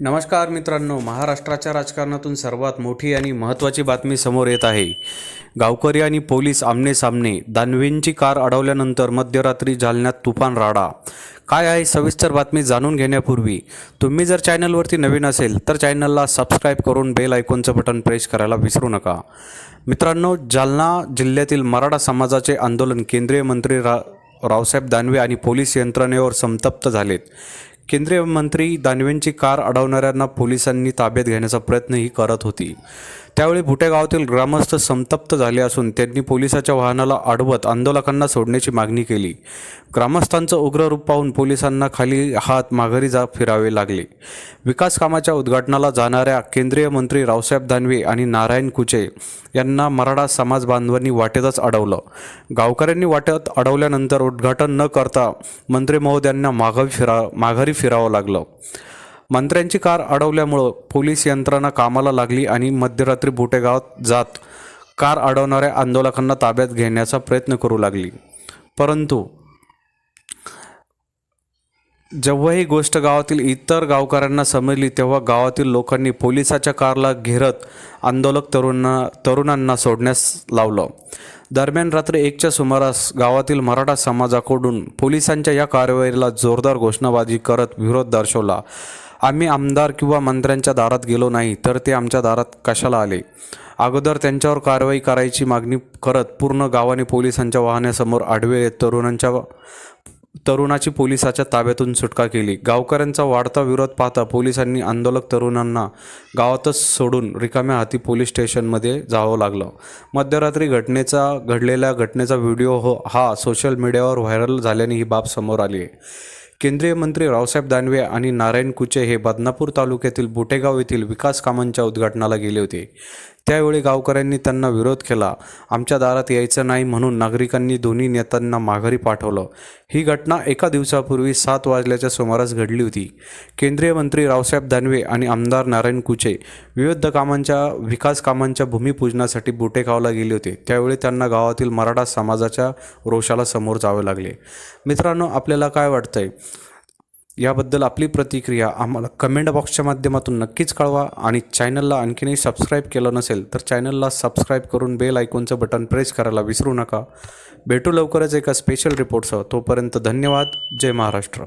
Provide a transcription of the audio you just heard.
नमस्कार मित्रांनो महाराष्ट्राच्या राजकारणातून सर्वात मोठी आणि महत्त्वाची बातमी समोर येत आहे. गावकरी आणि पोलीस आमने सामने दानवेंची कार अडवल्यानंतर मध्यरात्री जालन्यात तुफान राडा. काय आहे सविस्तर बातमी जाणून घेण्यापूर्वी तुम्ही जर चॅनलवरती नवीन असेल तर चॅनलला सबस्क्राईब करून बेल आयकॉनचं बटन प्रेस करायला विसरू नका. मित्रांनो जालना जिल्ह्यातील मराठा समाजाचे आंदोलन केंद्रीय मंत्री रा रावसाहेब दानवे आणि पोलीस यंत्रणेवर संतप्त झालेत. केंद्रीय मंत्री दानवेंची कार अडवणाऱ्यांना पोलिसांनी ताब्यात घेण्याचा प्रयत्नही करत होती. त्यावेळी भुटे गावातील ग्रामस्थ संतप्त झाले असून त्यांनी पोलिसाच्या वाहनाला अडवत आंदोलकांना सोडण्याची मागणी केली. ग्रामस्थांचं उग्र रूप पाहून पोलिसांना खाली हात माघारी जा फिरावे लागले. विकास कामाच्या उद्घाटनाला जाणाऱ्या केंद्रीय मंत्री रावसाहेब दानवे आणि नारायण कुचे यांना मराठा समाज बांधवांनी वाटेतच अडवलं. गावकऱ्यांनी वाटेत अडवल्यानंतर उद्घाटन न करता मंत्री महोदयांना माघारी फिरा माघारी फिरावं लागलं. मंत्र्यांची कार अडवल्यामुळं पोलीस यंत्रणा कामाला लागली आणि मध्यरात्री बुटेगावात जात कार अडवणाऱ्या आंदोलकांना ताब्यात घेण्याचा प्रयत्न करू लागली. परंतु जेव्हा ही गोष्ट गावातील इतर गावकऱ्यांना समजली तेव्हा गावातील लोकांनी पोलिसाच्या कारला घेरत आंदोलक तरुणा तरुणांना सोडण्यास लावलं. दरम्यान रात्री एकच्या सुमारास गावातील मराठा समाजाकडून पोलिसांच्या या कारवाईला जोरदार घोषणाबाजी करत विरोध दर्शवला. आम्ही आमदार किंवा मंत्र्यांच्या दारात गेलो नाही तर ते आमच्या दारात कशाला आले? अगोदर त्यांच्यावर कारवाई करायची मागणी करत पूर्ण गावाने पोलिसांच्या वाहनासमोर आडवे तरुणांच्या तरुणाची पोलिसाच्या ताब्यातून सुटका केली. गावकऱ्यांचा वाढता विरोध पाहता पोलिसांनी आंदोलक तरुणांना गावातच सोडून रिकाम्या हाती पोलीस स्टेशनमध्ये जावं लागलं. मध्यरात्री घटनेचा घडलेल्या घटनेचा व्हिडिओ हो हा सोशल मीडियावर व्हायरल झाल्याने ही बाब समोर आली आहे. केंद्रीय मंत्री रावसाहेब दानवे आणि नारायण कुचे हे बदनापूर तालुक्यातील बुटेगाव येथील विकास कामांच्या उद्घाटनाला गेले होते. त्यावेळी गावकऱ्यांनी त्यांना विरोध केला. आमच्या दारात यायचं नाही म्हणून नागरिकांनी दोन्ही नेत्यांना माघारी पाठवलं. ही घटना एका दिवसापूर्वी सात वाजल्याच्या सुमारास घडली होती. केंद्रीय मंत्री रावसाहेब दानवे आणि आमदार नारायण कुचे विविध कामांच्या विकास कामांच्या भूमिपूजनासाठी बुटेगावला गेले होते. त्यावेळी त्यांना गावातील मराठा समाजाच्या रोषाला समोर जावे लागले. मित्रांनो आपल्याला काय वाटतंय? याबद्दल आपली प्रतिक्रिया आम्हाला कमेंट बॉक्सच्या माध्यमातून नक्कीच कळवा आणि चॅनलला आणखीनही सबस्क्राईब केलं नसेल तर चॅनलला सबस्क्राईब करून बेल आयकॉनचं बटन प्रेस करायला विसरू नका. भेटू लवकरच एका स्पेशल रिपोर्टसह तोपर्यंत धन्यवाद. जय महाराष्ट्र.